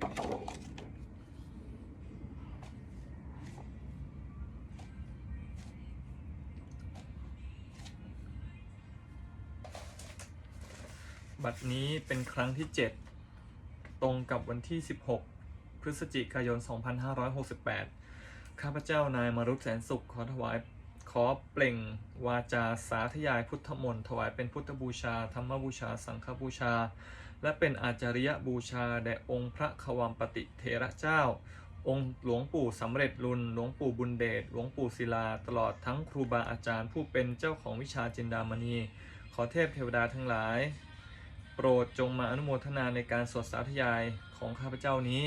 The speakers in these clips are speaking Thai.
บัดนี้เป็นครั้งที่ 7 ตรงกับวันที่ 16 พฤศจิกายน 2568 ข้าพเจ้านายมารุตแสนสุขขอถวายขอเปล่งวาจาสาธยายพุทธมนต์ถวายเป็นพุทธบูชา ธรรมบูชา สังฆบูชา และเป็นอาจาริยบูชาแด่องค์พระขวัมปติเถระเจ้า องค์หลวงปู่สำเร็จรุนหลวงปู่บุญเดชหลวงปู่ศิลา ตลอดทั้งครูบาอาจารย์ผู้เป็นเจ้าของวิชาจินดามณี ขอเทพเทวดาทั้งหลาย โปรดจงมาอนุโมทนาในการสวดสาธยายของข้าพเจ้านี้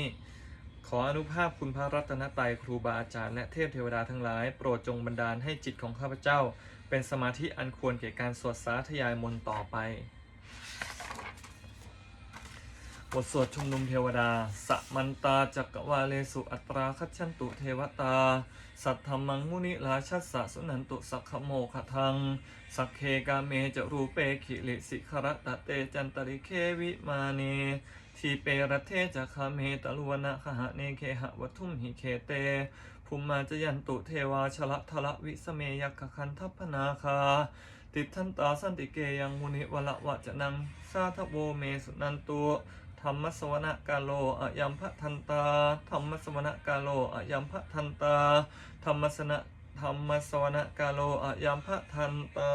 ขออนุภาพคุณพระรัตนตรัยครูบาอาจารย์และเทพเทวดาทั้งหลาย โปรดจงบันดาลให้จิตของข้าพเจ้า เป็นสมาธิอันควรแก่การสวดสาธยายมนต์ต่อไป บทสวดชุมนุมเทวดา สมันตาจักวาเลสุอัตราคัจฉันตุเทวตา สัทธรรมังมุนิราชัสสะสุนันตุสักขโมขทัง สักเคกาเมจะรูเปขิลิสิขรตะเตจันตริเควิมาเน ทีเปรเทจะคาเมตลุวนะคหะเนเคหะวัทุมหิเคเต ภูมิมาจยันตุเทวาชละทละวิสเมยักขคันทัพนาคาติดทันตาสันติเกยังมุนิวละวะจะนังสาทโวเมสุนันตุ ธรรมสวนกาโลอะยัมพะทันตาธรรมสวนกาโลอะยัมพะทันตาธรรมสนะธรรมสวนกาโลอะยัมพะทันตา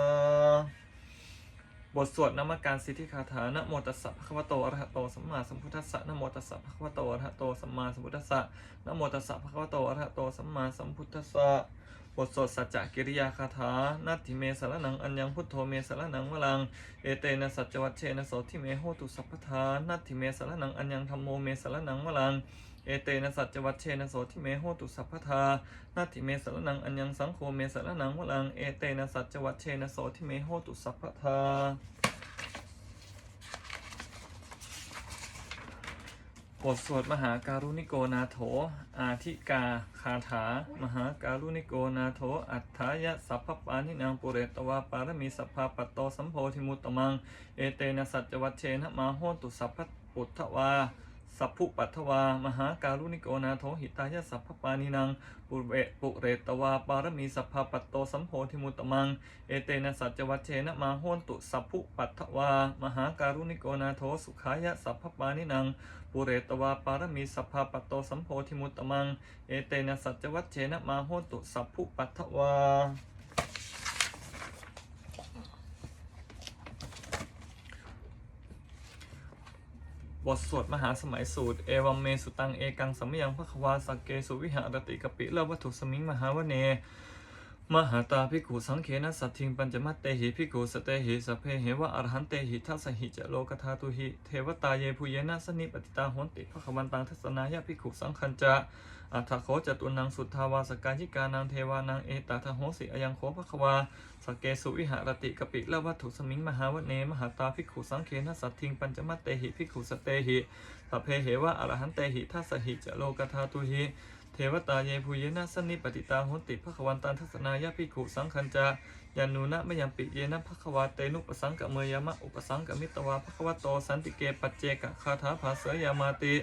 บทสวดนามการสิทธิคาถานะโมตัสสะภะคะวะโตอะระหะโตสัมมาสัมพุทธัสสะนะโมตัสสะภะคะวะโตอะระหะโตสัมมาสัมพุทธัสสะนะโมตัสสะภะคะวะโตอะระหะโตสัมมาสัมพุทธัสสะ บทสดสัจจกิริยาคาถานัตถิเมสารนังอัญญังพุทโธเมสารนังวลัง เอเตนะสัจจวัตเชนะโสทิเมโหตุสัพพทานัตถิเมสารนังอัญญังธรรมโมเมสารนังวลัง เอเตนะสัจจวัตเชนะโสทิเมโหตุสัพพทานัตถิเมสารนังอัญญังสังโฆเมสารนังวลัง เอเตนะสัจจวัตเชนะโสทิเมโหตุสัพพทา บทสวดมหาการุณิโกนาโถ อาทิกาคาถา มหาการุณิโกนาโถ อัฏฐายะสัพพปานินางปุเรตวาปารมีสัพพาปัตโตสัมโพธิมุตตมัง เอเตนะสัจวัตเชนะมาโหตุสัพพปุทธวา สัพพุปัทวา มหาการุณิโกนาโถหิตายะสัพพปานินางปุเรปุเรตวา ปารมีสัพพาปัตโตสัมโพธิมุตตมัง เอเตนะสัจจวัชเชนะมาโหตุสัพพุปัทวา มหาการุณิโกนาโถสุขายะสัพพปานินางปุเรตวา ปารมีสัพพาปัตโตสัมโพธิมุตตมัง เอเตนะสัจจวัชเชนะมาโหตุสัพพุปัทถวา บทสวดมหาสมัยสูตร เอวัมเมสุตังเอกังสัมมยังพระควาสักเกสุวิหารติกปิเลวัตถุสมิงมหาวเน มหาตาภิกขุสังเขนะสัตถิงปัญจมัตเตหิภิกขุสเตหิสเพเหวะอรหันเตหิทัสหิจะโลกธาตุหิเทวตาเยภูเยนะสนิปติตาหนติพระควันตังทัศนายะภิกขุสังคัญจะ อัฏฐโขจตุนังสุทธาวาสกายิกานังเทวานังเอตาทโหสิอยังโคภควาสเกสุวิหารติกปิละวัตถุสมิงมหาวเนมหาตาภิกขุสังเขนสัตถิงปัญจมัตเตหิภิกขุสเตหิสพเพเหวะอรหันเตหิทัสสหิจะโลกธาตุหิเทวตาเยภูเยนะสนนิปติตาโหนติภควันตันทัศนายะภิกขุสังคัญจายานูนะมยังปิเยนะภควาเตนุปสังกเมยามะอุปสังกมิตวาภควโตสันติเกปัจเจกคาถาภาเสยามาติ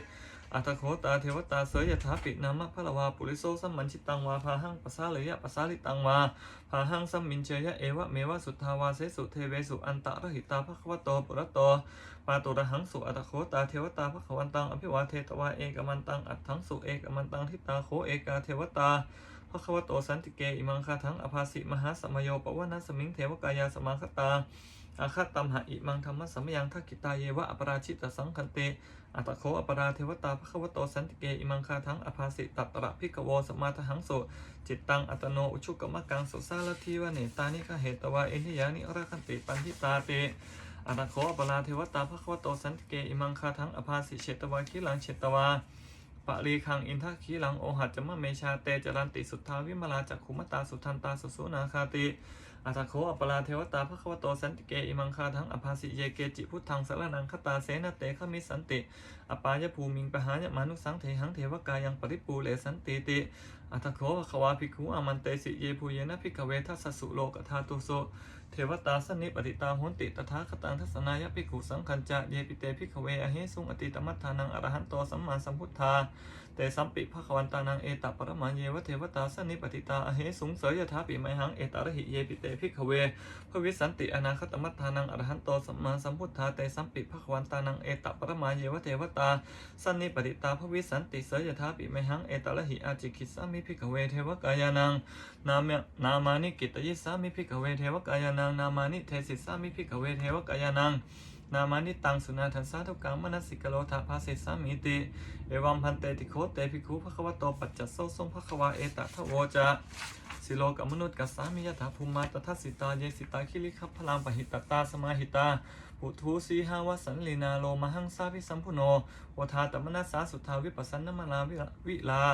อัตโคตาเทวตาเสยยถาปินามะพะละวาปุริโสสัมมันชิตังวาพาหังปะสาเลยะปะสาลิตังวาพาหังสัมมินเชยะเอวะเมวะสุทธาวาเสสุเทเวสุอันตะระหิตาภควโตปุระโตปาตุระหังสุอัตโคตาเทวตาภควันตังอภิวาเทตวาเอกมันตังอัตถังสุเอกมันตังทิตาโคเอกาเทวตาภควโตสันติเกอิมังคาทังอภาสิมหาสมโยปวนาสมิงเทวกายาสมังคตาอาคาตัมหะอิมังธรรมสัมยังทักกิตาเยวะอปราชิตสังคันเต อัตโคอปราเทวตาภควโตสันติเกอิมังคาทังอภาสิตัตระพิกโวสมาทหังโสจิตตังอัตโนอุชุกมะกังสุสาลทีวะเนตานิคเหตวาเอนิยานิอรคันติปันทิตาเตอนาโคอปราเทวตาภควโตสันติเกอิมังคาทังอภาสิเชตวาคิลังเชตวาปะรีคังอินทคีลังโอหัจจมะเมชาเตจรันติสุทธาวิมลาจักขุมตาสุทันตาสุสุนาคาติ อัตโคอปราเทวตาภควโตสันติเกอิมังคาทั้งอภาสิเยเกจิพุทธังสรนังคตาเสนาเตขมิสันติ อปายภูมิงปหายมานุสังเทหังเทวกายังปริปูเลสันติติอัตโคภควาภิกขุอามันเตสิเยภูเยนะภิกขเวทัสสุโลกธาตุโสเทวตาสนิปฏิตาโหนติตถาคตังทัศนายภิกขุสังคัญจะเยปิเตภิกขเวอเหสุงอติตมัฏฐานังอรหันโตสัมมาสัมพุทธา เตสัมปิภควันตานังเอตปรมาเยวเทวตาสนิปฏิตาอเหสุงเสยยถาปิไมหังเอตระหิเยปิเตภิกขเวภวิสันติอนาคตมัฏฐานังอรหันโตสัมมาสัมพุทธาเตสัมปิภควันตานังเอตปรมาเยวเทวตาสนิปฏิตาภวิสันติเสยยถาปิไมหังเอตระหิอาจิคิสามิภิกขเวเทวกายานังนามะนามานิกิตยิสามิภิกขเวเทวกายานังนามานิเทศิสามิภิกขเวเทวกายานัง นามานิตังสุนาทันสาธุกังมนัสสิกโลทาภาเสสามิติ เอวัมพันเตติโคเตภิกขุภควโตปัจจสโสทรงภควาเอตทะโวจะสิโลกมนุษย์กัสสามิยถาภูมาตทัสสิตาเยสิตาคิริคัพพลังปหิตตาสมาหิตาปุถุสีหาวสันลีนาโลมหังสาพิสัมพุโนวทาตมนัสสาสุทาวิปัสสนมนาวิวิลา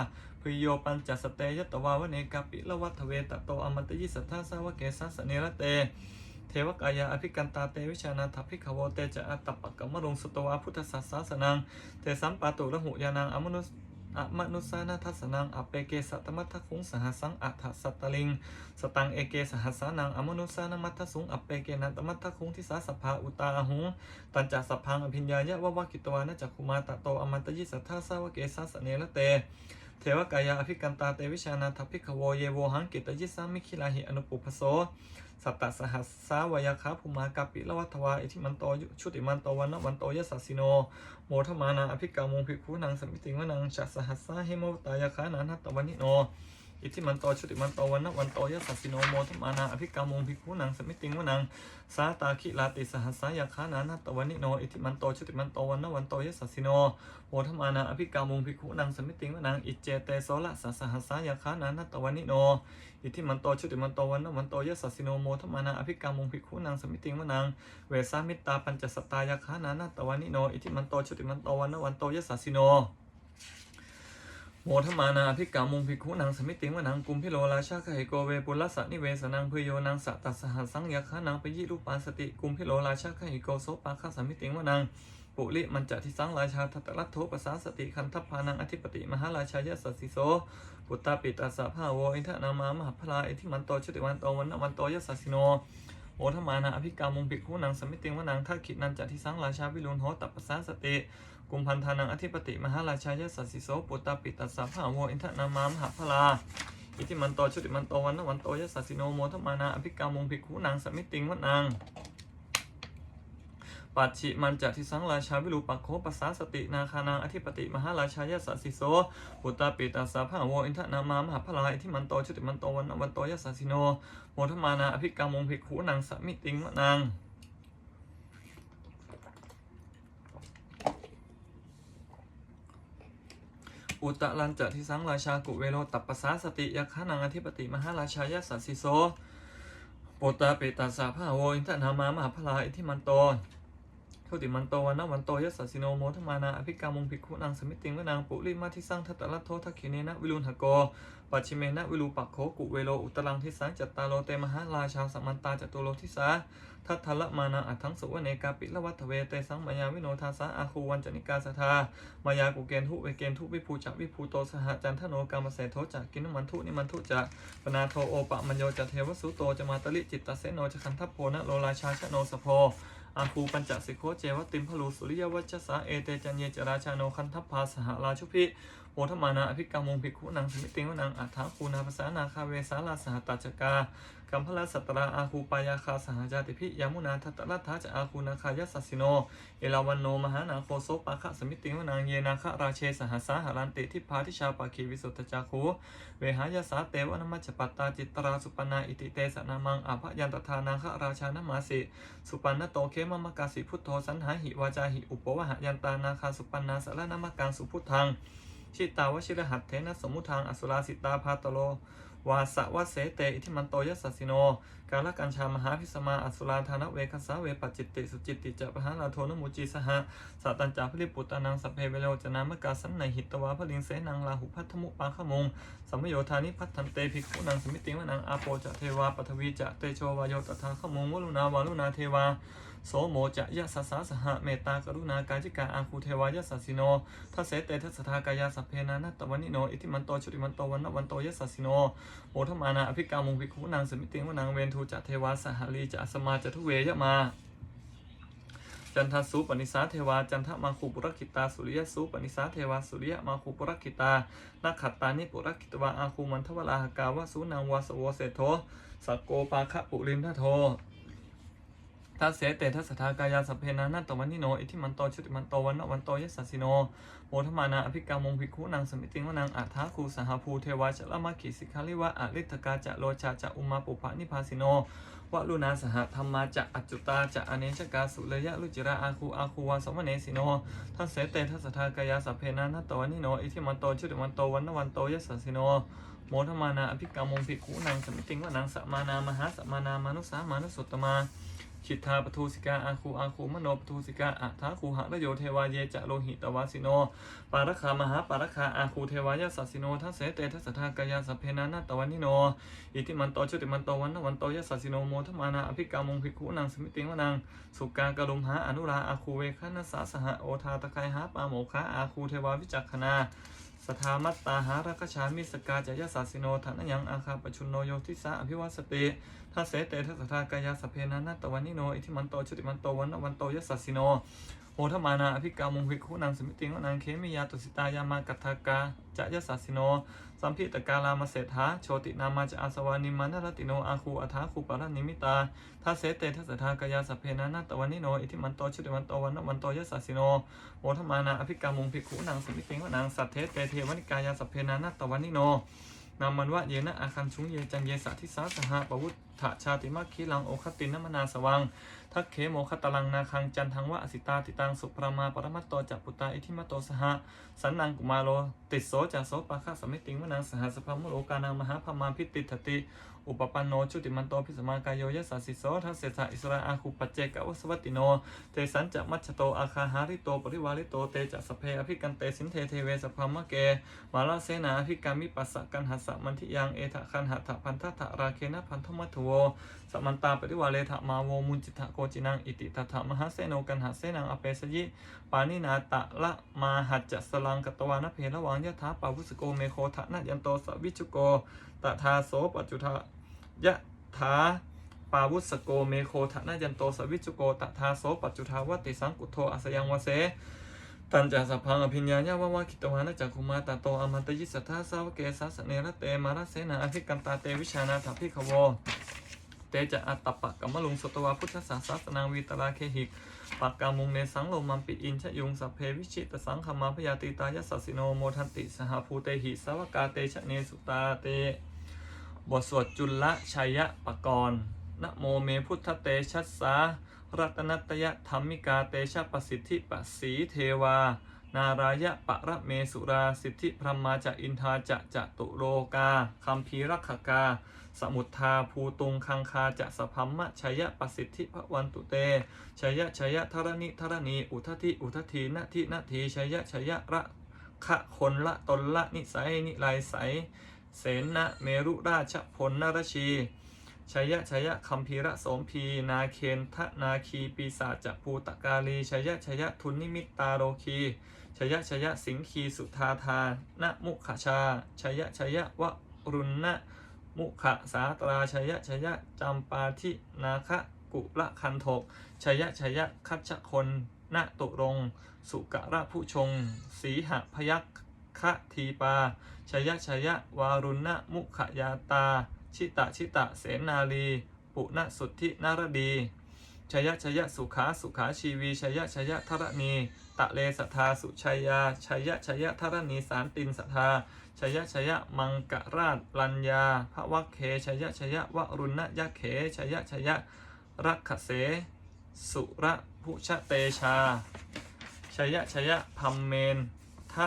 พโยปัญจสเตยตวาวเนกาปิละวัตเวตโตอมันตยิสัทธาสาวเกสัสเนระเต เทวกายาอภิกันตาเตวิชานาทัพพิขโวเตจะอัตตปะกมรงสตวาพุทธศาสสนังเตสัมปาตุระหุยานังอมนุสอะมนุสานาทัสนังอเปเกสัตมัททคุงสหสังอัฏฐสัตตลิง สตังเอเกสหสานังอมนุสานามัทสุงอเปเกนันตมัททคุงทิสาสภาอุตาหุงตันจัสพังอภิญญายะวะวะกิตวานะจักคุมาตะโตอมันตยิสัทธาสาวเกสัสเนระเตเทวกายาอภิกันตาเตวิชานาทัพพิขโวเยโวหังกิตยิสามิคิลาหิอนุปุพโส สัตตสหัสสาวายาคาภูมากาปิละวัตวาอิทิมันโตยุชุติมันโตวันนวันโตยสสสิโน โมทมานาอภิกามงภิกขุนังสมิติงวนังชัสหัสสาหิโมตายาคานานัตตวันิโน อิทิมันโตชุติมันโตวันนวันโตยะสสสิโนโมทมานาอภิกามุงภิกขุนังสมิติงวนังสาตาคิลาติสหัสสายาคานานตวันิโนอิทิมันโตชุติมันโตวันนวันโตยะสสสิโนโมทมานาอภิกามุงภิกขุนังสมิติงวนังอิเจเตโสละสสหัสสายาคานานตวันิโนอิทิมันโตชุติมันโตวันนวันโตยะสสสิโนโมทมานาอภิกามุงภิกขุนังสมิติงวนังเวสามิตตาปัญจสตายาคานานาตวานิโนอิทิมันโตชุติมันโตวันนวันโตยะสสสิโน โมทมานาภิกามุงภิกขุนังสมิติงวนังกุมพิโลราชาคหิโกเวปุลสะนิเวสนังพโยนังสัตสหัสสังยาคานังปยิรูปาสติกุมพิโลราชาคหิโกโสปาคาสมิติงวนังปุริมันจะทิสังราชาทัตตรัตโทปสาสติคันทัพพานังอธิปติมหาราชายะสัสสิโสปุตตาปิตาสะภาโวอินทนามามหาพลาอิทิมันโตชติวันโตวันนวันโตยสสสิโนโอทมานาอภิกามุงภิกขุนังสมิติงวนังทักขินันจัติสังราชาวิรุณโหตัปปสาสติ กุมพันธานังอธิปติมหาราชายสัสสิโสปุตตาปิตัสสะภาวอินทนามามหาพลาอิทิมันโตชุติมันโตวันนวันโตยสัสสิโนโมทมานาอภิกามงภิกขุนังสมิติงวันังปัจฉิมันจะทิสังราชาวิรูปักโคปัสสาสตินาคานังอธิปติมหาราชายสัสสิโสปุตตาปิตัสสะภาวอินทนามามหาพลาอิทิมันโตชุติมันโตวันนวันโตยสัสสิโนโมทมานาอภิกามงภิกขุนังสมิติงวันัง อุตลันจะทิสังราชากุเวโรตัปปสาสติยักขานังอธิปติมหาราชายสัสสิโสโปตตาเปตัสสะภาโวอินทนามามหาพลาอิทิมันโตทุติมันโตวันนวันโตยัสสิโนโมทมานาอภิกามุงภิกขุนังสมิติงวนางปุริมาทิสังทัตตะลัทโททักขิเนนะวิรุณหโกปัจฉิเมนะวิรูปักโขกุเวโรอุตลังทิสังจัตตาโลเตมหาราชาสัมมันตาจตุโลทิสา ทัทละมานาอัทังสุวเนกาปิละวัตเวเตสังมายาวิโนทาสาอาคูวันจนิกาสทามายากุเกนทุเวเกนทุวิภูจักวิภูโตสหจันทโนกามเสโทจักกินมันทุนิมันทุจะปนาโทโอปะมัญโยจะเทวสุโตจะมาตลิจิตตเสโนจะคันทัพโพนะโลราชาชโนสโพอาคูปัญจสิโคเจวติมพลูสุริยวัชสาเอเตจันเยจราชาโนคันทัพพาสหราชุพิโอทมานาอภิกามงภิกขุนังสมิติงวนังอัฏฐาคูนาภาษานาคาเวสาลาสหตัจกากัมพลสัตตราอาคูปายาคาสหจาติพิยามุนาทัตตรัตถาจะอาคูนาคายสัสสิโน เอลาวันโนมหานาโคโซปาคะสมิติวนางเยนาคะราเชสหสาหารันติทิพาทิชาปาคีวิสุทธจาคูเวหายาสาเตวนมัจจปัตตาจิตราสุปนาอิติเตสนามังอภยันตทานาคะราชานามาสิสุปันนโตเคมมกาสิพุทโธสันหาหิวาจาหิอุปวะหยันตานาคาสุปันนาสารนามกังสุพุทธัง ชิตาวชิรหัตเทนะสมุทางอสุราสิตาพาตโล วาสะวะเสเต อิทิมันโตยัสสสิโน กาลกัญชามหาพิสมาอสุราธานเวคัสาเวปจิตติสุจิตติจะปะหาลาโทนมุจีสหะสัตตัญจาพลิปุตตานังสัพเพเวโรจนามกาสันในหิตวาพลิงเสนังลาหุพัทธมุปาขมงสัมมโยธานิพัทธันเตภิกขุนังสมิติวนังอาโปจะเทวาปทวีจะเตโชวายโยตถาขมงวลุนาวาลุนาเทวา โสโมจะยะสสสสหะเมตตากรุณากาจิกาอาคูเทวายะสัสสิโนทัสเสเตทัสทากายาสัพเพนานัตตวันิโนอิทิมันโตชุติมันโตวันนวันโตยะสัสสิโนโมทมานาอภิกามุงภิกขุนางสมิติงวนางเวนทูจะเทวาสหลีจะสมาจะทุเวยะมาจันทสุปนิสาเทวาจันทมาคูปุรคิตาสุริยสุปนิสาเทวาสุริยมาคูปุรคิตานาขัตตานิปุรคิตวาอาคูมันทวลาหกาวะสุนางวาสโวเศโธสักโกปาคะปุรินทโท ทัสเสเตทัสสทากายาสัพเพนานัตตวันนิโนอิทิมันโตชุติมันโตวันนวันโตยสสสิโนโมทมานาอภิกามงภิกขุนางสมิติงวนางอัฏฐาคูสหภูเทวาชละมาคิสิกาลิวะอริทกาจะโลชาจะอุมาปุภะนิพาสิโนวะลุนาสหธรรมาจะอัจจุตาจะอเนชกาสุเลยะลุจิระอาคูอาคูวาสมเนสิโนทัสเสเตทัสสทากายาสัพเพนานัตตวันนิโนอิทิมันโตชุติมันโตวันนวันโตยสสสิโนโมทมานาอภิกามงภิกขุนางสมิติงวนางสัมมานา มหาสัมมานามานุสามานุสุตตมา ชิตาปทูสิกาอาคูอาคูมโนปทูสิกาอัฏฐาคูหะระโยเทวาเยจะโลหิตวาสิโน ปารคามหาปารคาอาคูเทวายาสัสิโนทัสเสเตทัสทากายาสัพเพนานาตวันนิโน อิติมันโตชุติมันโตวันนวันโตยสสสิโนโมทมานาอภิกามงภิกขุนางสมิติงวนางสุกากรุมหาอนุราอาคูเวคานัสสาสหะโอทาตะไคหาปาโมคะอาคูเทวาวิจักขณา ทามัตตาหารักชามิสกาจายสัสสิโนฐานยังอาคาปชุนโนโยทิสาอภิวัสติทัสเสเตทัสทากายาสเพนานาตวันนิโน อิทิมันโตชุติมันโตวันวันโตยสสสิโน โมทมานาอภิกามุงภิกขุนางสมิติงวนางเคมิยาตุสิตายามากัตถากาจะยสัสสิโน สัมพิตกาลามาเศรษฐาโชตินามาจะอาสวานิมานรติโนอาคูอัฐาคูปารนิมิตาทัเสเตทัสสทากายาสเพนานาตวันนิโนอิทิมันโตชุติมันโตวันนวันโตยสัสสิโนโมทมานาอภิกามุงภิกขุนางสมิติงวนางสัทเทเตเทวนิกายาสเพนานาตวันนิโนนามันวะเยนะอาคันชุงเยจันเยสะทิสาสหะปวุฒชาติมัคคีลังโอคตินนมนาสวัง ทักเขโมคตลังนาคังจันทังวะอสิตาติตังสุปรามาปรมัตโตจักปุตตาอิทิมัตโตสหะสันนังกุมาโลติโสจัสโสปะคะสมิติงวนังสหสพมุโลกานังมหาพมาพิติทติ อุปปันโนชุติมันโตพิสมากายโยยสสสิโสทัสเสสะอิสระอาคุปเจกวสวัตติโนเตสันจะมัชโตอาคาหาริโตปริวาริโตเตจะสเพอภิกันเตสินเทเทเวสพามะเกมาลาเสนาภิกามิปัสสะกันหัสสะมันทิยังเอทะคันหัตถะพันทะทะราเคนะพันธมัทโว สมันตาปริวาเลทะมาโวมุจิตะโกจินังอิติตถะมหาเสโนกันหัสเสนังอเปสยิปานินาตะละมาหัจจสลังกตวานเพระวังยะถาปาวุสโกเมโคทะนะยันโตสวิจุโกตถาโสปัจจุทายะถาปาวุสโกเมโคทะนะยันโตสวิจุโกตถาโสปัจจุทาวติสังกุโทอาสยังวเสตันจาสัพพังอภิญญาญาวาวาคิตวานะจักคุมาตาโตอมันตยิสัทธาสาวเกสาสเนระเตมาราเสนาอภิกันตาเตวิชานาถพิขโว เตจะอัตตปะกัมมะลุงสตวาพุทธศาสสนาวีตราเคหิกปักกามุงเนสังโลมัมปิอินชยุงสัพเพวิชิตสังขมาพยาติตายสัสสิโนโมทันติสหภูเตหิสาวกาเตชะเนสุตาเตบทสวดจุลชัยปกรณ์นะโมเมพุทธเตชัสสารัตนัตยธรรมิกาเตชะประสิทธิปสีเทวา นารายะปะระเมสุราสิทธิพรหมาจะอินทาจะจะตุโลกาคัมภีรักขกา สมุทธาภูตุงคังคาจะสพัมมะชัยประสิทธิพระวันตุเตชัยชัยธรณิธรณีอุทธิอุทธีนาทินาทีชัยชัยระขะคนละตนละนิสัยนิไลใสเสนะเมรุราชพลนรชีชัยชัยคัมภีระสมพีนาเคนทนาคีปีศาจจะภูตกาลีชัยชัยทุนนิมิตตาโรคี ชัยชัยสิงคีสุธาธานะมุขชาชัยชัยวรุณนะมุขสาตราชัยชัยจำปาทินาคะกุละคันโทกชัยชัยคัชคนนะตุรงสุกะระผู้ชง สีหพยัคคะทีปา ชยชยวารุณะมุขยาตา ชิตะชิตะเสนาลี ปุณสุทธินารดี ชยชยสุขาสุขาชีวีชยชยธรณีตะเลสัทธาสุชัยยาชยชยธรณีสารตินสัทธาชยชยมังกราชลัญญาพระวักเคชยชยวรุณยะเขชยชยรักขเส สุระพุชเตชา ชยชยพัมเมนทะ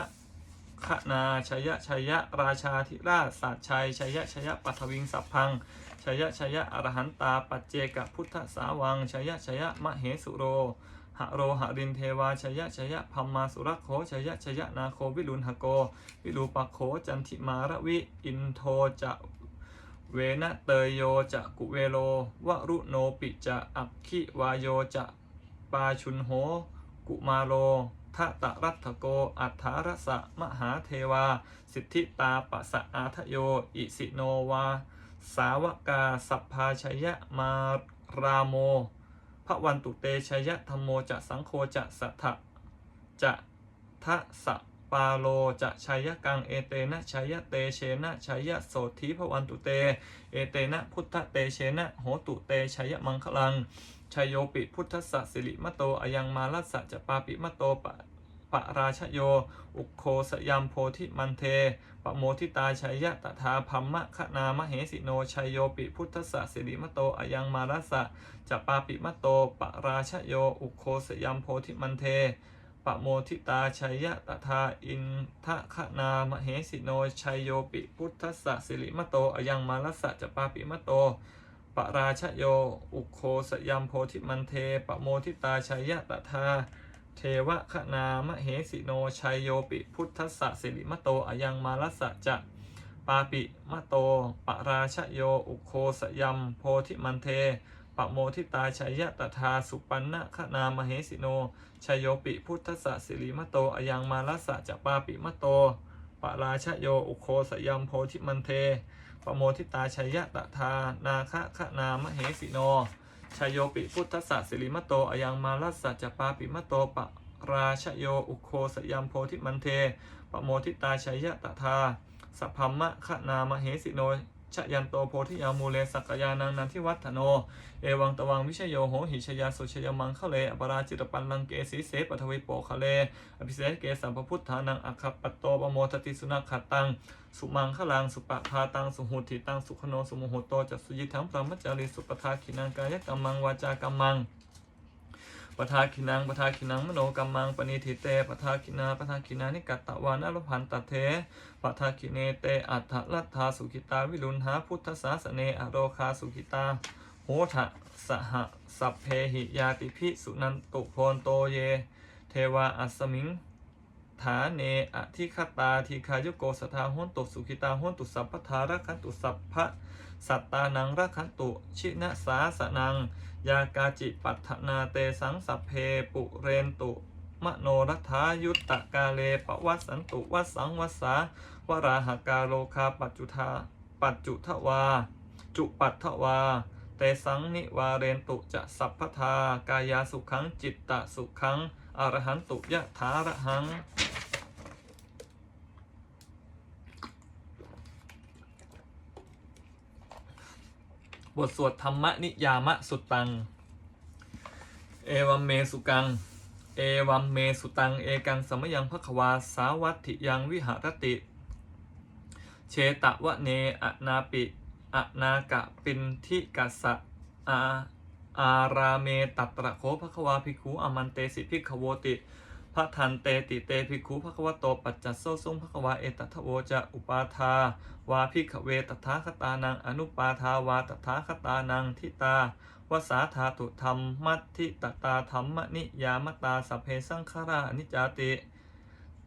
ขนาชยชยราชาธิราชสัจชัยชยชยปัทวิงสัพพัง ชยชยอรหันตาปัจเจกพุทธสาวังชยชยมะเหสุโรหะโรหะรินเทวาชยชยพัมมาสุรโคชยชยนาโควิลุนหโก วิรูปโคจันทิมารวิอินโทจะเวนะเตยโยจะกุเวโลวรุโนปิจะอักขิวายโยจะปาชุนโห กุมาโรทะตะรัตโก อัฏฐารสะมหาเทวา สิทธิตาปะสะอาทโย อิสิโนวา สาวกาสัพพาชยมาราโมพระวันตุเตชยธรรมโมจะสังโฆจะสัทธะจะทะสะปาโลจะชัยกังเอเตนะชัยเตเชนะชัยโสธีพระวันตุเต เอเตนะพุทธเตเชนะโหตุเตชัยมังคลังชยโยปิพุทธสสิริมะโตอยังมาลัสสะจะปาปิมะโตปะ ปะราชโย อุโคสยามโพธิมันเทปโมทิตาชัยยะตถาพัมมะขนามเหสิโนชัยโยปิพุทธสสิริมโตอยังมาลัสสะจะปาปิมโตปราชโย อุโคสยามโพธิมันเทปโมทิตาชัยยะตถาอินทะขนามเหสิโนชัยโยปิพุทธสสิริมโตอยังมาลัสสะจะปาปิมโตปราชโย อุโคสยัมโพธิมันเทปโมทิตาชัยยะตถา เทวะคนามเหสิโนชัยโยปิพุทธสสิริมโตอยังมาลัสสะจะปาปิมะโตปราชโย อุโคสยัม โพธิมันเท ปะโมทิตาชัยยะตถาสุปันนะคนามเหสิโนชัยโยปิพุทธสสิริมโตอยังมาลัสสะจะปาปิมะโตปราชโย อุโคสยัม โพธิมันเทปโมทิตาชัยยะตถานาคะคนามเหสิโน ชัยโยปิพุทธสสิริมโตอยังมาลัสสะจปาปิมโตปะราชโยอุโคสยามโพธิมันเทปโมทิตาชัยยะตถาสัพพมะขนามเหสิโน ชยันโตโพธิยามูเลสักยานังนันทิวัฒโน เอวังตวังวิชโยโหหิชยาสุชยมังคะเลอปราจิตปันลังเกสีเสปทวิโปคะเล อภิเศษเกสัมพพุทธานังอัคคปัตโตปโมทติสุนัขขัตตัง สุมังคลังสุปะพาตังสุหุติตังสุขโนสุโมโหโตจัสสุยิทังพระมัจาริสุปทาขินังกายกรรมังวาจากรรมัง ปทาขินังปทาขินังมโนกรรมังปณิทิเตปทาขินาปทาขินานิกัตตวานรพันตเทปทาขิเนเตอัฏฐลัทธาสุขิตาวิรุณหาพุทธสาสเนอโรคาสุขิตาโหทะสหสัพเพหิยาติภิสุนันตุโพนโตเย เทวาอัสมิงฐานเนอธิคตาทีคายุโกสทาหุนตุสุขิตาหุนตุสัพพทารักขันตุสัพพะสัตตานังรักขันตุชินะสาสนัง ยากาจิปัฏฐนาเตสังสัพเพปุเรนตุ มโนรัฐายุตตะกาเลปวัสสันตุวัสสังวัสสาวราหากาโลคาปัจจุทาปัจจุทวา จุปัทวา เตสังนิวาเรนตุจะสัพพทากายาสุขังจิตตะสุขังอรหันตุยะถาระหัง บทสวดธรรมนิยามะสุตัง เอวัมเมสุกัง เอวัมเมสุตัง เอกังสมยังพระควาสาวัตถิยังวิหารติ เชตะวะเนอนาปิอนากะปินทิกัสสะอาอาราเมตัตระโคพระควาภิกขุอมันเตสิภิกขโวติ พระทันเตติเตภิกขุพระควโตปัจจัสโซซุงพระควาเอตัทโวจะอุปาทาวาภิกขเวตถาคตานังอนุปาทาวาตถาคตานังทิตาวสาธาตุธรรมมัตทิตตาธรรมนิยามตาสัพเพสังขารานิจาติ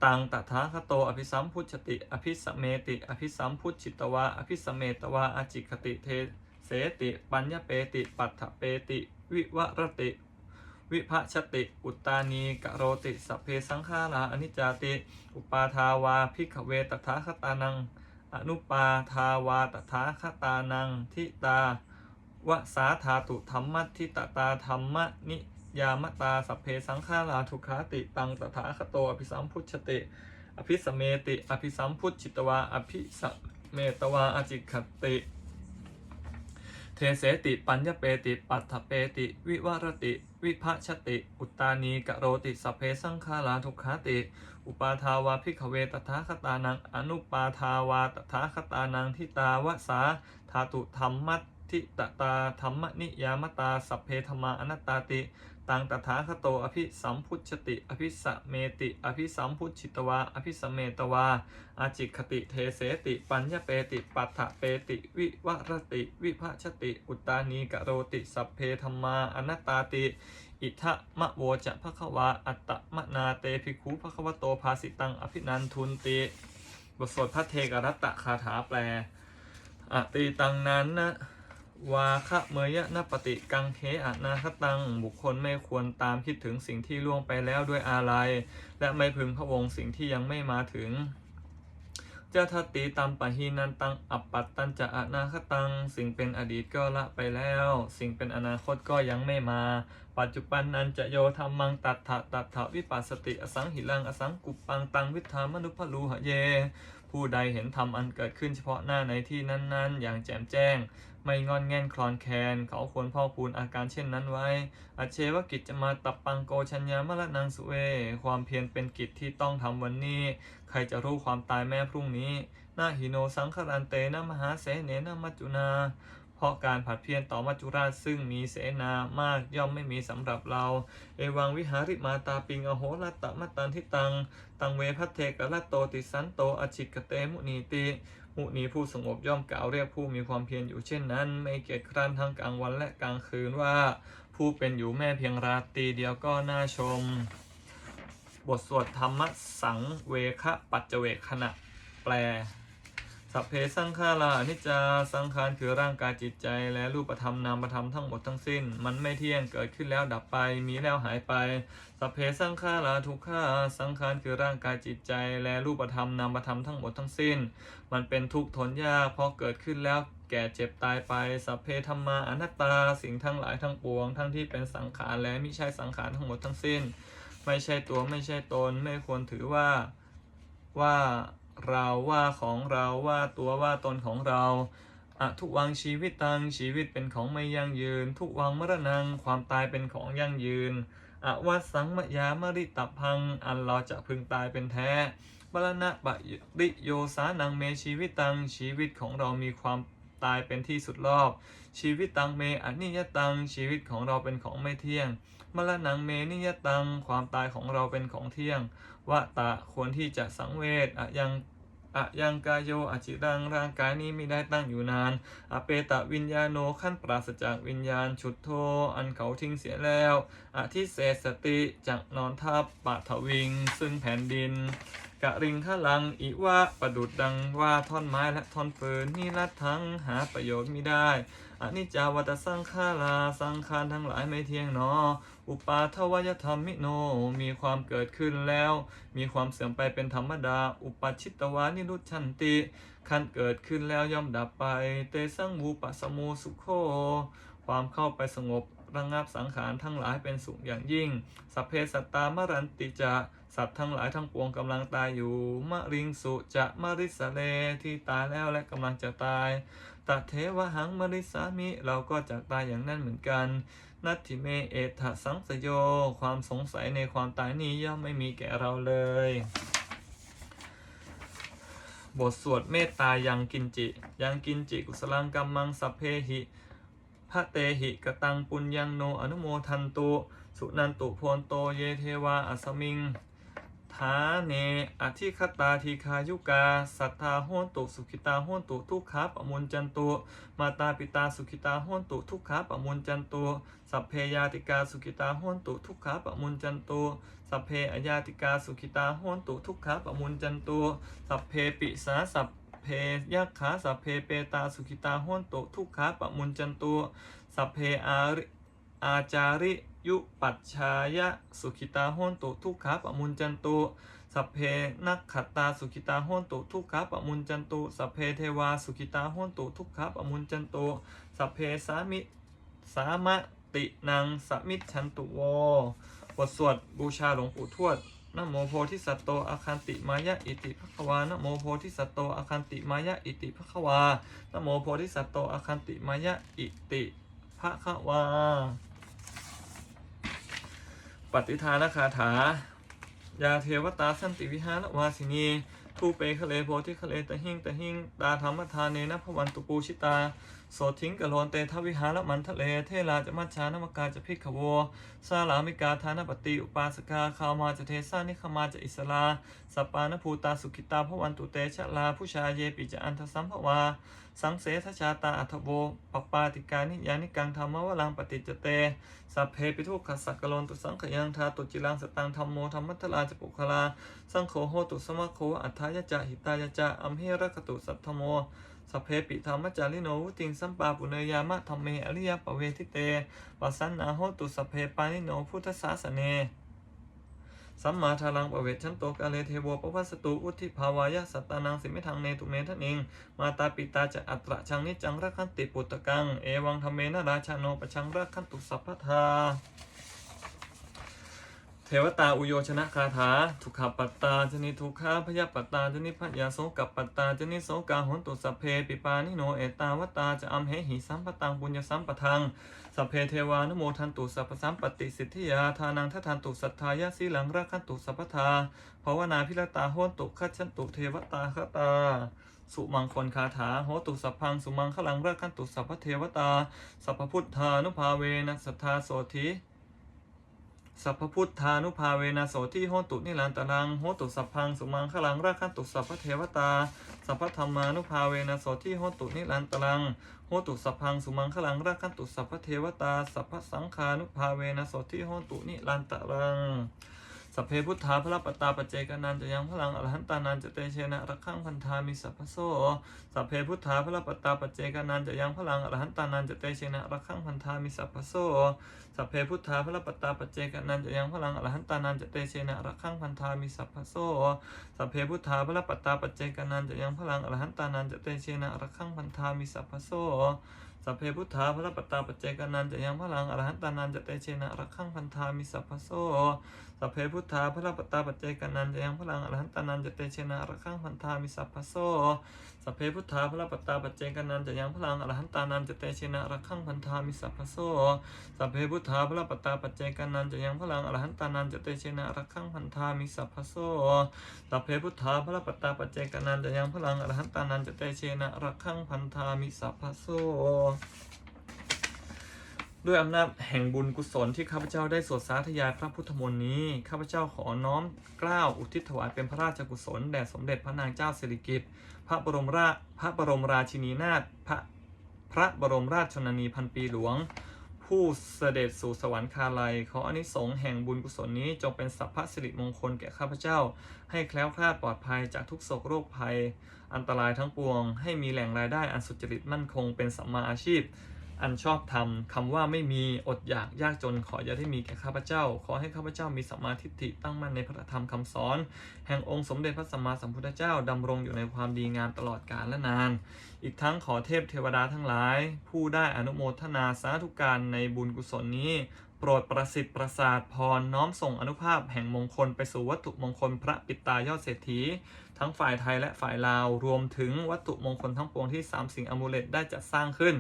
ตังตถาคโตอภิสัมพุชติ อภิสเมติ อภิสัมพุชิตวาอภิสเมตวาอจิคติเทเสติ ปัญญเปติ ปัฏฐเปติ วิวรติ วิภชติ อุตตานีกะโรติสัพเพสังขาราอนิจจติ อุปาทาวาพิขเวตถาคตานัง อนุปาทาวาตถาคตานังทิตาวสาธาตุธรรมะทิตตาธรรมะนิยามตาสัพเพสังขาราทุกขาติตังตถาคโตอภิสัมพุชติ อภิสเมติ อภิสัมพุชิตวาอภิสเมตวาอจิคติ เทเสติปัญญเปติปัฏฐเปติ วิวรติ วิภชติ อุตตานีกะโรติสเพสังฆาราทุกขาติ อุปาทาวาพิขเวตถาคตานังอนุปาทาวาตถาคตานังทิตาวสาธาตุธรรมัตทิตตาธรรมนิยามตาสัพเพธรรมาอนัตตาติ ตังตถาคโตอภิสัมพุชติ อภิสเมติ อภิสัมพุชิตวา อภิสเมตวา อาจิคติเทเสติ ปัญญเปติ ปัฏฐเปติ วิวรติ วิภชติ อุตตานีกโรติสัพเพธรรมาอนัตตาติ อิทะมะโวจะภควา อัตตมะนาเตภิกขุภควโตภาสิตังอภินันทุนติบทสวดพระเทกรัตตะคาถาแปลอติตังนั้นนะ วาคะเมยะนปฏิกังเทอนาคตัง บุคคลไม่ควรตามคิดถึงสิ่งที่ล่วงไปแล้วด้วยอาลัย และไม่พึงพะวงสิ่งที่ยังไม่มาถึงเจ้าทัตติตัมปะหีนันตัง อัปปัตตันจะอนาคตัง สิ่งเป็นอดีตก็ละไปแล้ว สิ่งเป็นอนาคตก็ยังไม่มา ปัจจุบันนันจะโยธรรมังตัดถะตัดถะวิปัสสติอสังหิลังอสังกุปปังตังวิธามนุพลูหะเย ผู้ใดเห็นธรรมอันเกิดขึ้นเฉพาะหน้าในที่นั้น ๆ อย่างแจ่มแจ้ง ไม่งอนแง่นคลอนแคลนเขาควรพ่อพูนอาการเช่นนั้นไว้ อเชวกิจจะมาตับปังโกชัญญามละนังสุเว ความเพียรเป็นกิจที่ต้องทำวันนี้ ใครจะรู้ความตายแม้พรุ่งนี้นาหิโนสังครันเตนะมหาเสเนนะมัจจุนา เพราะการผัดเพียรต่อมัจจุราชซึ่งมีเสนามากย่อมไม่มีสำหรับเรา เอวังวิหาริมาตาปิงอโหรัตตะมัตตันทิตัง ตังเวพัทเทกะละโตติสันโตอชิกเตมุนีติ มุนีผู้สงบย่อมกล่าวเรียกผู้มีความเพียรอยู่เช่นนั้น ไม่เกียจคร้านทั้งกลางวันและกลางคืนว่าผู้เป็นอยู่แม่เพียงราตรีเดียวก็น่าชม บทสวดธรรมสังเวคะปัจเจเวคขณะแปล สัพเพสังขาราอนิจจาสังขารคือร่างกายจิตใจและรูปธรรมนามธรรมทั้งหมดทั้งสิ้น มันไม่เที่ยงเกิดขึ้นแล้วดับไปมีแล้วหายไป สัพเพสังขาราทุกขาสังขารคือร่างกายจิตใจ และรูปธรรมนามธรรมทั้งหมดทั้งสิ้น มันเป็นทุกข์ทนยากเพราะเกิดขึ้นแล้วแก่เจ็บตายไป สัพเพธรรมาอนัตตาสิ่งทั้งหลายทั้งปวง ทั้งที่เป็นสังขารและไม่ใช่สังขารทั้งหมดทั้งสิ้น ไม่ใช่ตัวไม่ใช่ตนไม่ควรถือว่าว่า เราว่าของเราว่าตัวว่าตนของเราอะทุกวังชีวิตตังชีวิตเป็นของไม่ยั่งยืน ทุกวังมรณังความตายเป็นของยั่งยืนอะวัสังมยามริตพัง อันเราจะพึงตายเป็นแท้บรณะปะริโยสานังเมชีวิตตังชีวิตของเรามีความตายเป็นที่สุดรอบ ชีวิตตังเมอนิยตังชีวิตของเราเป็นของไม่เที่ยง มรณังเมนิยตัง ความตายของเราเป็นของเที่ยงวะตะควรที่จะสังเวชอะยังอะยังกายโยอจิรังร่างกายนี้ไม่ได้ตั้งอยู่นาน อเปตะวิญญาโนขั้นปราศจากวิญญาณฉุดโท อันเขาทิ้งเสียแล้วอธิเศษสติจากนอนทับปะทวิง ซึ่งแผ่นดินกะริงขลังอิวะประดุดดังว่าท่อนไม้และท่อนปืนนี่ลัดทั้งหาประโยชน์ไม่ได้อนิจจาวัตสังขาราสังขารทั้งหลายไม่เที่ยงหนอ อุปาทวยธรรมมิโน มีความเกิดขึ้นแล้ว มีความเสื่อมไปเป็นธรรมดา อุปชิตตวานิรุชันติขันเกิดขึ้นแล้วย่อมดับไป เตสังวูปัสมูสุโค ความเข้าไปสงบระงับสังขารทั้งหลายเป็นสุขอย่างยิ่ง สัพเพสัตตามรันติจะ สัตว์ทั้งหลายทั้งปวงกำลังตายอยู่ มะริงสุจะมะริสเลที่ตายแล้วและกำลังจะตายตัเทวหังมริสามิเราก็จะตายอย่างนั้นเหมือนกัน นัตถิเมเอถสังสโย ความสงสัยในความตายนี้ย่อมไม่มีแก่เราเลย บทสวดเมตตายังกินจิ ยังกินจิกุสลังกัมมังสัพเพหิพระเตหิกตังปุญญังโนอนุโมทันตุ สุนันตุโพนโตเยเทวาอัสมิง ฐาเนอธิคตาทีคายุกา สัทธาโหนตุสุขิตาโหนตุทุกขาปะมุนจันตุมาตาปิตาสุขิตาโหนตุทุกขาปะมุนจันตุสัพเพยาติกาสุขิตาโหนตุทุกขาปะมุนจันตุสัพเพอญาติกาสุขิตาโหนตุทุกขาปะมุนจันตุสัพเพปิสาสัพเพยักขาสัพเพเปตาสุขิตาโหนตุทุกขาปะมุนจันตุสัพเพอาริอาจาริ ยุปัชชายะสุขิตาโหนตุทุกขาปะมุนจันตุสัพเพนักขัตตาสุขิตาโหนตุทุกขาปะมุนจันตุสัพเพเทวาสุขิตาโหนตุทุกขาปะมุนจันตุสัพเพสามิสามะตินังสมิจันตุโวบทสวดบูชาหลวงปู่ทวดนโมโพธิสัตโตอาคันติมายะอิติภควานโมโพธิสัตโตอาคันติมายะอิติภควานโมโพธิสัตโตอาคันติมายะอิติภควา ปฏิทานคาถา ยาเทวตาสันติวิหารวาสินีทูเปคะเลโพธิคะเลตะหิงตะหิงตาธรรมทานเนนะพวันตุปูชิตา โสทิงกะโลนเตทวิหารมันทะเล เทลาจะมัจฉานมกาจะพิกขโวสาลามิกาทานปฏิอุปาสกาคามาจะเทสานิขมาจะอิสลาสปานภูตาสุขิตาพวันตุเตชะลาผู้ชาเยปิจะอันทสัมภวา สังเสทชาตาอัทโวปปปาติกานิยานิกังธรรมวลังปฏิจเตสัพเพปิทุกขสักกะโลนตุสังขยังทาตุจิลังสตังธรรมโมธรรมัทลาจะปุคลา สังโฆโหตุสมะโคอัฏฐายะจะหิตายะจะอัมเหระกตุสัทธโม สเพปิธรรมจาริโนวุติงสัมปาปุเนยามะธรรมเมอริยปเวทิเตปัสสันนาโหตุสเพปานิโนพุทธศาสเนสัมมาทารังปะเวชชันโตกาเลเทโวปวัสสตุอุทิภาวายะสัตตานังสิมิทังเนตุเมทะนิง มาตาปิตาจะอัตระชังนิจังรักขันติปุตตะกัง เอวังธรรมเมนราชาโนปชังรักขันตุสัพพทา เทวตาอุโยชนะคาถาทุกขปัตตาจนิทุกขาพยาปัตตาจนิพยาโสกปัตตาจนิโสกาหนตุสัพเพปิปานิโนเอตาวตาจะอัมเหหิสัมปตังปุญญสัมปทังสัพเพเทวานโมทันตุสัพสัมปติสิทธิยาทานังทัทันตุสัทธายาสีหลังรักขันตุสัพพทาภาวนาพิรตาโหนตุคัจฉันตุเทวตาคตาสุมังคลคาถาโหตุสัพพังสุมังคลังรักขันตุสัพพเทวตาสัพพพุทธานุภาเวนะสัทธาโสธิ สัพพุทธานุภาเวนะโสทิโหตุนิรันตรังโหตุสัพพังสุมังคลังรักขันตุสัพพเทวตา สัพพธรรมานุภาเวนะโสทิโหตุนิรันตรังโหตุสัพพังสุมังคลังรักขันตุสัพพเทวตา สัพพสังฆานุภาเวนะโสทิโหตุนิรันตรังสัพเพพุทธาพระปตตาปเจกนันจะยังพลังอรหันตานันจะเตเชนะรักขังพันธามิสัพพโสสัพเพพุทธาพระปตตาปเจกนันจะยังพลังอรหันตานันจะเตเชนะรักขังพันธามิสัพพโส สัพเพพุทธาพระปตตาปเจกนันจะยังพลังอรหันตานันจะเตเชนะรักขังพันธามิสัพพโสสัพเพพุทธาพระปตตาปเจกนันจะยังพลังอรหันตานันจะเตเชนะรักขังพันธามิสัพพโสสัพเพพุทธาพระปตตาปเจกนันจะยังพลังอรหันตานันจะเตเชนะรักขังพันธามิสัพพโสสัพเพพุทธาพระปตาปเจกนันจะยังพลังอรหันตานันจะเตเชนะระฆังพันธามิสัพพโสสัพเพพุทธาพระปตตาปเจกนันจะยังพลังอรหันตานันจะเตเชนะระฆังพันธามิสัพพโสสัพเพพุทธาพระปตตาปัจเจกานันจะยังพลังอรหันตานันจะเตเชนะระฆังพันธามิสัพพโสสัพเพพุทธาพระปตตาปัจเจกานันจะยังพลังอรหันตานันจะเตเชนะระฆังพันธามิสัพพโสด้วยอำนาจแห่งบุญกุศลที่ข้าพเจ้าได้สวดสาธยายพระพุทธมนต์นี้ ข้าพเจ้าขอน้อมกล้าวอุทิศถวายเป็นพระราชกุศลแด่สมเด็จพระนางเจ้าสิริกิติ์พระบรมราชพระบรมราชินีนาถพระพระบรมราชชนนีพันปีหลวง ผู้เสด็จสู่สวรรคาลัย ขออานิสงส์แห่งบุญกุศลนี้จงเป็นสัพพสิริมงคลแก่ข้าพเจ้า ให้แคล้วคลาดปลอดภัยจากทุกโศกโรคภัย อันตรายทั้งปวง ให้มีแหล่งรายได้อันสุจริตมั่นคงเป็นสัมมาอาชีพ อันชอบธรรมคำว่าไม่มีอดอยากยากจนขออย่าได้มีแก่ข้าพเจ้า ขอให้ข้าพเจ้ามีสัมมาทิฏฐิตั้งมั่นในพระธรรมคำสอน แห่งองค์สมเด็จพระสัมมาสัมพุทธเจ้าดำรงอยู่ในความดีงามตลอดกาลและนาน อีกทั้งขอเทพเทวดาทั้งหลาย ผู้ได้อนุโมทนาสาธุการในบุญกุศลนี้ โปรดประสิทธิ์ประสาทพรน้อมส่งอนุภาพแห่งมงคลไปสู่วัตถุมงคลพระปิตายอดเศรษฐีทั้งฝ่ายไทยและฝ่ายลาวรวมถึงวัตถุมงคลทั้งปวงที่สามสิ่งอมูเลตได้จัดสร้างขึ้น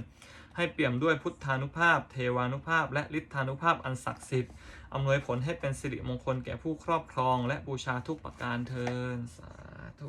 ให้เปี่ยมด้วยพุทธานุภาพ เทวานุภาพ และฤทธานุภาพอันศักดิ์สิทธิ์อำนวยผลให้เป็นสิริมงคลแก่ผู้ครอบครอง และบูชาทุกประการเทินสาธุ